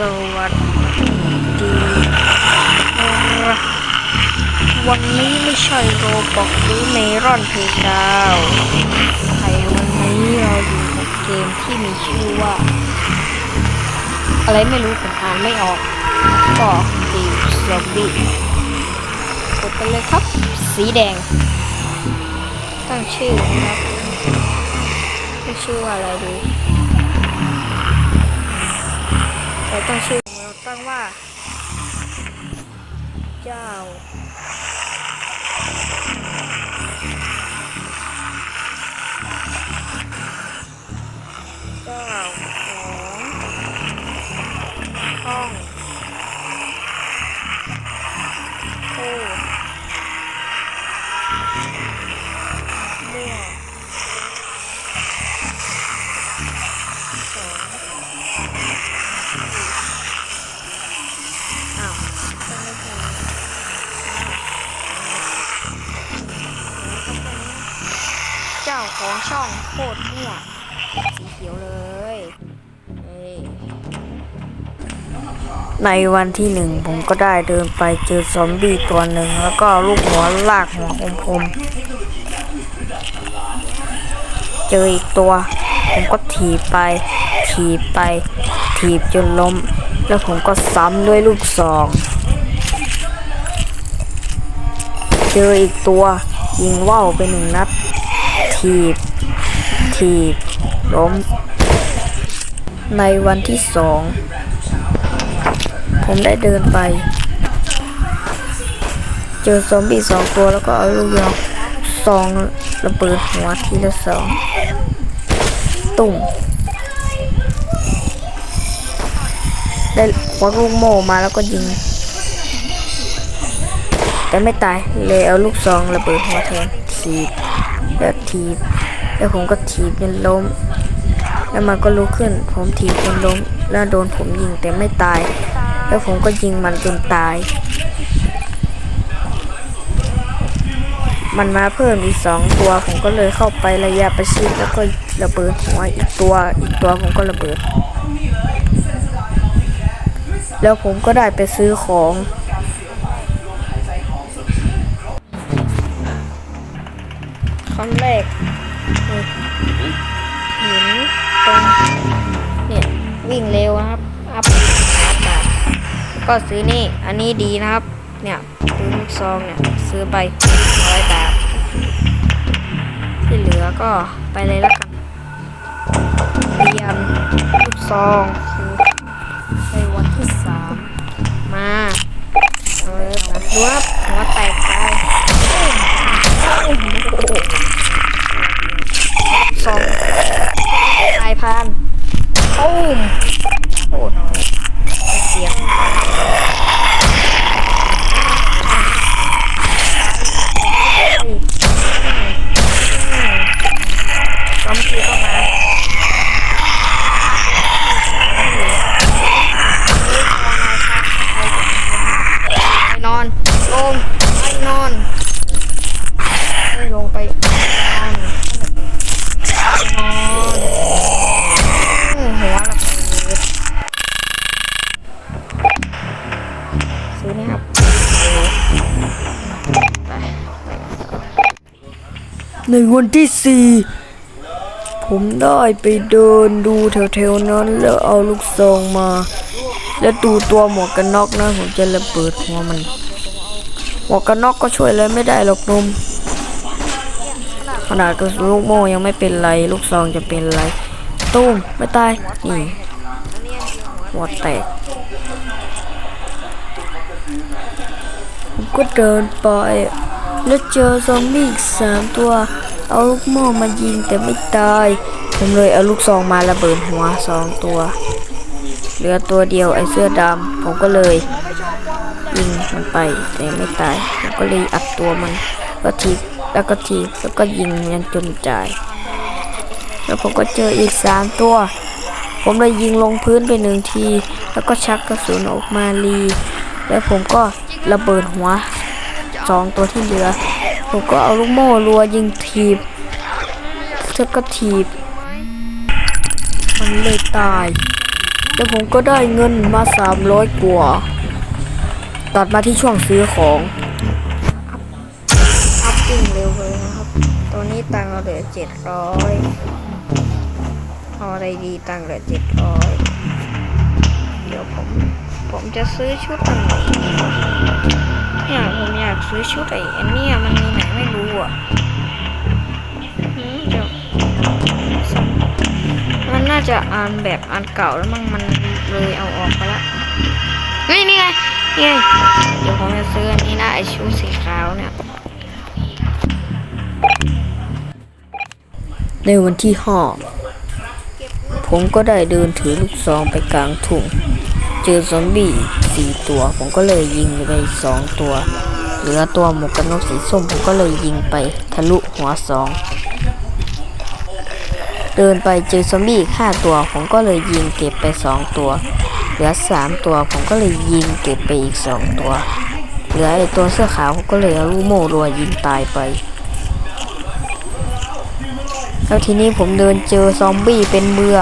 สวัสดีครับวันนี้ไม่ใช่โรบอกหรือเมรอนเพกาวแต่วันนี้เราอยู่กับเกมที่มีชื่อว่า อะไรไม่รู้ผมอ่านไม่ออกก็ตีซอมบี้กดไปเลยครับ สีแดง ตั้งชื่อนะครับชื่อว่าอะไรดี เราตั้งชื่อเราตั้งว่า เจ้าเจ้าของห้อง ในวันที่หนึ่งผมก็ได้เดินไปเจอซอมบี้ตัวหนึ่งแล้วก็ลูกหัวลากหัวคมๆเจออีกตัว ผมก็ถีบไป ถีบไป ถีบจนล้ม แล้วผมก็ซ้ำด้วยลูกซอง เจออีกตัว ยิงว่าวไปหนึ่งนัด ถีบ ถีบ ล้ม ในวันที่สอง ผมได้เดินไป เจอซอมบี้สองตัวแล้วก็เอาลูกยองซองระเบิดหัวทีละสองตุ่มได้ควักลูกโม่มาแล้วก็ยิง แต่ไม่ตายเลยเอาลูกซองระเบิดหัวแทนถีบแล้วถีบแล้วผมก็ถีบจนล้ม แล้วมันก็ลุกขึ้น ผมถีบจนล้ม แล้วโดนผมยิงแต่ไม่ตาย แล้วผมก็ยิงมันจนตาย มันมาเพิ่มอีกสองตัว ผมก็เลยเข้าไประยะประชิดแล้วก็ระเบิดหัวอีกตัว อีกตัวผมก็ระเบิด แล้วผมก็ได้ไปซื้อของครั้งแรกนี่หินตรงเนี่ยวิ่งเร็วนะครับ อัพ ก็ซื้อนี่อันนี้ดีนะครับ เนี่ยซื้อลูกซองเนี่ยซื้อไปร้อยบาทที่เหลือก็ไปเลยละกันเรียนลูกซองซื้อในวันที่สามมาเอาเลยมาดูครับหัวแตกไปสองนายพรานตุ้ม ในวันที่สี่ผมได้ไปเดินดูแถวๆนั้นแล้วเอาลูกซองมา แล้วดูตัวหมวกกันน็อกนะผมจะระเบิดหัวมัน หมวกกันน็อกก็ช่วยอะไรไม่ได้หรอกนมขนาดกระสุนลูกโม่ยังไม่เป็นไร ลูกซองจะเป็นไรตุ้มไม่ตายนี่หัวแตกผมก็เดินไปแล้วเจอซอมบี้อีกสามตัว เอาลูกโม่มายิงแต่ไม่ตาย ผมเลยเอาลูกซองมาระเบิดหัวสองตัว เหลือตัวเดียวไอ้เสื้อดำผมก็เลยยิงมันไปแต่ไม่ตายผมก็เลยอัดตัวมันก็ทีแล้วก็ทีแล้วก็ยิงยันจนตาย แล้วผมก็เจออีกสามตัว ผมเลยยิงลงพื้นไปหนึ่งที แล้วก็ชักกระสุนออกมาลี แล้วผมก็ระเบิดหัวสองตัวที่เหลือ ผมก็เอาลูกโม่รัวยิงทีบแล้วก็ทีบ มันเลยตาย แล้วผมก็ได้เงินมาสามร้อยกว่า ตัดมาที่ช่วงซื้อของอัพปิ้งเร็วเลยนะครับ ตอนนี้ตังเราเหลือเจ็ดร้อยเอาอะไรดีตังเหลือเจ็ดร้อยเดี๋ยวผม ผมจะซื้อชุดอันไหนดีวะเนี่ยผมอยากซื้อชุดไอ้อันเนี้ยมันมี อะหืมเดี๋ยวมันน่าจะอ่านแบบอันเก่าแล้วมั้งมันเลยเอาออกไปละเฮ้ยนี่ไงนี่ไงเดี๋ยวผมจะซื้ออันนี้นะไอชุดสีขาวเนี่ยในวันที่ห้าผมก็ได้เดินถือลูกซองไปกลางทุ่ง เจอซอมบี้สี่ตัว ผมก็เลยยิงไปสองตัว เหลือตัวหมวกกันน็อกสีส้มผมก็เลยยิงไปทะลุหัวสอง เดินไปเจอซอมบี้อีกห้าตัวผมก็เลยยิงเก็บไปสองตัว เหลือสามตัวผมก็เลยยิงเก็บไปอีกสองตัว เหลือไอตัวเสื้อขาวผมก็เลยเอาลูกโม่รัวยิงตายไปแล้วทีนี้ผมเดินเจอซอมบี้เป็นเบือ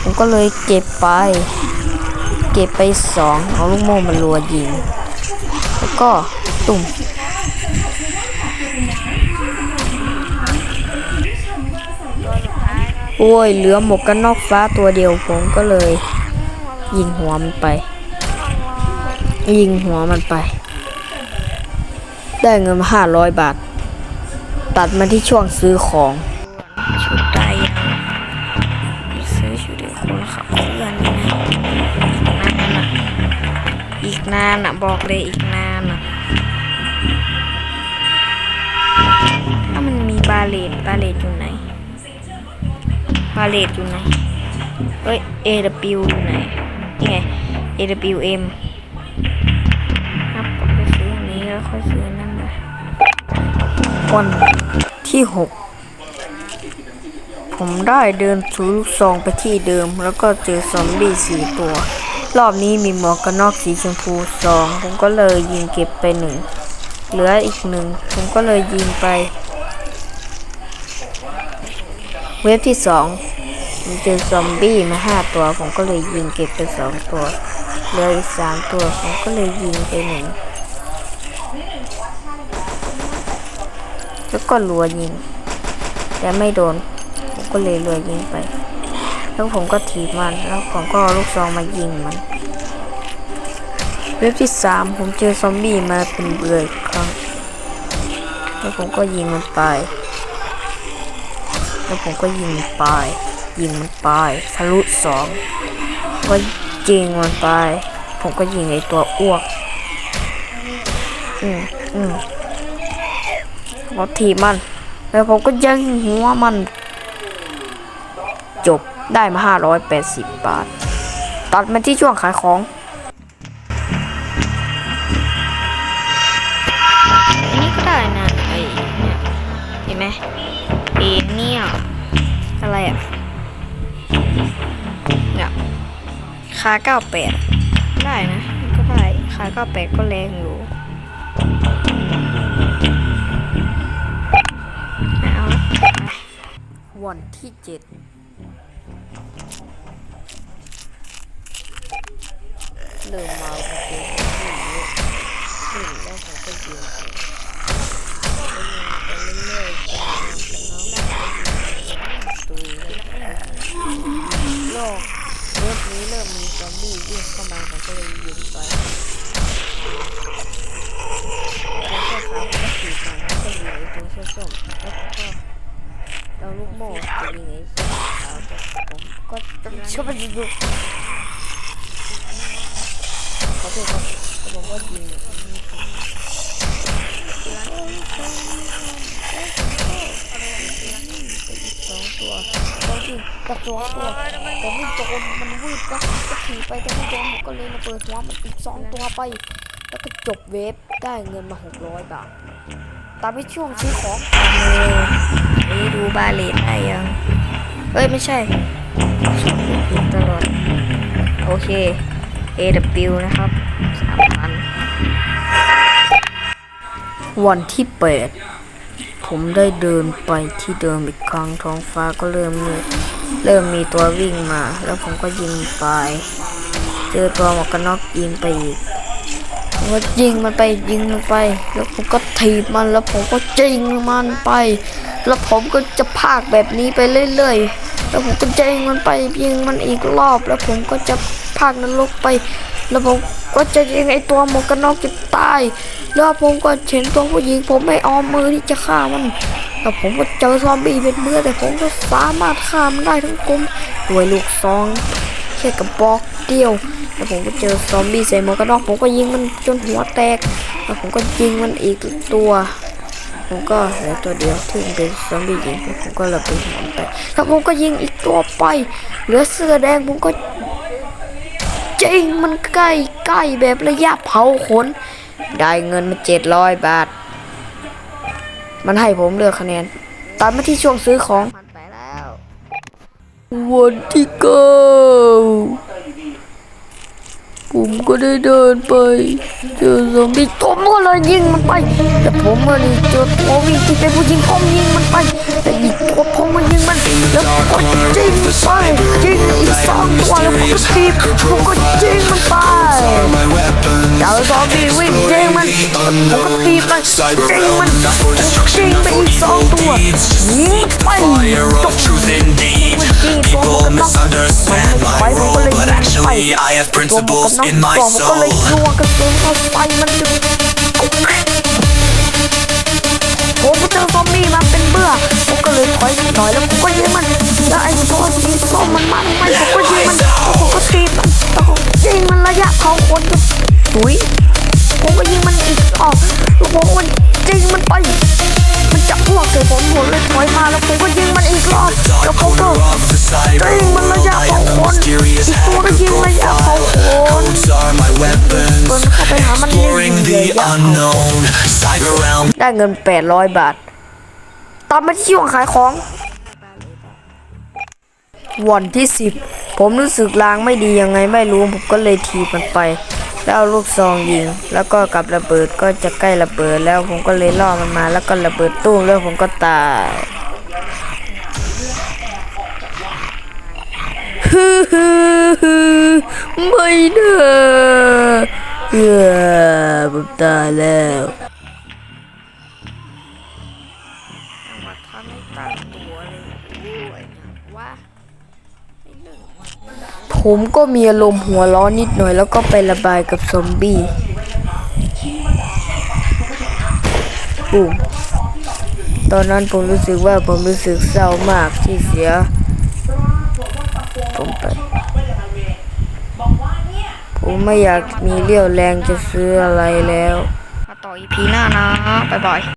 ผมก็เลยเก็บไป เก็บไปสองเอาลูกโม่มารัวยิง แล้วก็ ตุ่มโอ้ย เหลือหมวกกันนอกฟ้าตัวเดียวผมก็เลย ยิงหัวมันไป ยิงหัวมันไป ได้เงินมาห้าร้อยบาท ตัดมาที่ช่วงซื้อของชุดได้ยังซื้อชุดเด็กคนขับเพื่อนนี่นะนานอะ อีกนานอะ บอกเลยอีกนานาเลตบาเลตอยู่ไหนบาเลตอยู่ไหนเอ้ย AW อยู่ไหนนี่ไง AWM ครับไปซื้ออันนี้แล้วค่อยซื้ออันนั่นเลยวันที่หกผมได้เดินถือลูกซองไปที่เดิม แล้วก็เจอซอมบี้สี่ตัว รอบนี้มีหมวกกันนอกสีชมพูสองผมก็เลยยิงเก็บไปหนึ่งเหลืออีกหนึ่งผมก็เลยยิงไป เว็บที่สองผมเจอซอมบี้มาห้าตัว ผมก็เลยยิงเก็บไปสองตัวเหลืออีกสามตัว ผมก็เลยยิงไปหนึ่งแล้วก็รัวยิง แต่ไม่โดน ผมก็เลยรัวยิงไป แล้วผมก็ถีบมัน แล้วผมก็เอาลูกซองมายิงมัน เว็บที่สามผมเจอซอมบี้มาเป็นเบื่ออีกครั้ง แล้วผมก็ยิงมันไป แล้วผมก็ยิงมันไปยิงมันไปทะลุสองก็ยิงมันไป ผมก็ยิงไอตัวอ้วก อืมอืมก็ถีบมัน แล้วผมก็ยิงหัวมัน จบได้มาห้าร้อยแปดสิบบาท ตัดมาที่ช่วงขายของาเก้าแปดได้นะ ก็ได้คาเก้าแปดก็แรงอยู่เอาวันที่เจ็ดเริ่มมาโอเคขึ้นแล้วผมก็ยืนไปเรื่อยๆไปน้องตุยโลกเริ่ม นี้เริ่มมีซอมบี้วิ่งเข้ามาผมก็เลยยิงไปตัวเสื้อขาวก็ถีบมันแล้วก็ยิงไอ้ตัวเสื้อส้มแล้วก็เอาลูกโม่จะยิงไอ้เสื้อขาวแต่ผมก็ต้องช่วยมันยิงขอโทษครับผมก็ยิงอันนี้ครับสองตัว กับสองตัวแต่ไม่โดนมันวืดก็ก็ขี่ไปแต่ไม่โดนผมก็เลยมาเปิดหัวมันอีกสองตัวไป แล้วก็จบเวฟได้เงินมาหกร้อยบาทตามไปช่วงซื้อของเอ้ดูบาเลตได้ยังเอ้ยไม่ใช่ตลอดโอเค AW นะครับสามพันวันที่เปิด ผมได้เดินไปที่เดิมอีกครั้งท้องฟ้าก็เริ่มมืดเริ่มมีตัววิ่งมา แล้วผมก็ยิงไป เจอตัวหมวกกันน็อกยิงไปอีกผมก็ยิงมันไปยิงมันไป แล้วผมก็ถีบมันแล้วผมก็ยิงมันไป แล้วผมก็จะพากแบบนี้ไปเรื่อยๆ แล้วผมก็ยิงมันไปยิงมันอีกรอบ แล้วผมก็จะพากนรกไป แล้วผมก็จะยิงไอตัวหมวกกันน็อกจะตาย แล้วผมก็เห็นตัวผู้หญิง ผมไม่ออมมือที่จะฆ่ามันแล้วผมก็เจอซอมบี้เป็นเมื่อแต่ผมก็สามารถฆ่ามันได้ทั้งกลมด้วยลูกซองแค่กระบอกเดียวแล้วผมก็เจอซอมบี้ใส่หมวกกันน็อกผมก็ยิงมันจนหัวแตกแล้วผมก็ยิงมันอีกตัวผมก็เหลือตัวเดียวที่เป็นซอมบี้ยิงแล้ผมก็ระเบิดหัวมันไปแล้วผมก็ยิงอีกตัวไปเหลือเสื้อแดงผมก็ จริงมันใกล้ใกล้แบบระยะเผาขน ได้เงินมาเจ็ดร้อยบาท มันให้ผมเลือกคะแนน ตามมาที่ช่วงซื้อของมันไปแล้ว วันที่เก้า ผมก็ได้เดินไปเจอซอมบี้ผมก็เลยยิงมันไป แต่ผมก็นี่เจอตัววิ่งที่เป็นผู้หญิงผมยิงมันไป แต่อีกตัวผมมันยิงมันแล้วก็ยิงไปยิงอีกสองตัวแล้วผมก็ทีบผมก็ยิงมันไป my weapons เจอซอมบี้วิ่งยิงมันผมก็ทีบมันยิงมันยิงไปอีกสองตัวยิงไป Fire จ of บ truth indeed ยิงตัว People มันก็ misunderstand ไป my ผมก็ role เลย But ยิงไป actually I have ตัวมันก็ principles น้อง in my ตัวมันก็เลยรัวกระสุนเข้าใส่มันจนผมเจอซอมบี้มาเป็นเบื่อผมก็เลยถอยหน่อยแล้วผมก็ยิงมันแล้วไอ้ตัวสีส้มมันมาทำไมผมก็ยิงมันแล้วผมก็ตีมันแล้วผมยิงมันระยะเผาคนจะถุยผมก็ยิงมันอีกรอบแล้วผมก็ยิงมันไปมันจับพวกใส่ผมผมเลยถอยมาแล้วผมก็ยิงมันอีกรอบแล้วผมก็ Corner of the cyber ยิงมันระยะ I เผา am ค a น mysterious อีกตัวก็ hacker ยิงระยะเผา profile คน Codes are my weapons เดินเข้าไปหามันเล่น Exploring เลย the ยะ unknown Cyber realm ได้เงิน 800 บาท ตามมาที่ช่วงขายของ วันที่ 10 ผมรู้สึกลางไม่ดียังไงไม่รู้ ผมก็เลยทีบมันไป แล้วเอาลูกซองยิง แล้วก็กับระเบิดก็จะใกล้ระเบิดแล้วผมก็เลยล่อมันมา แล้วก็ระเบิดตู้มแล้วผมก็ตาย ไม่นะเออผมตายแล้วมาทำให้ตั้งตัวเลยว่าผมก็มีอารมณ์หัวร้อนนิดหน่อยแล้วก็ไประบายกับซอมบี้ปุ่มตอนนั้นผมรู้สึกว่าผมรู้สึกเศร้ามากที่เสีย ไม่อยากมีเรี่ยวแรงจะซื้ออะไรแล้ว มาต่ออีพีหน้านะ บ๊ายบาย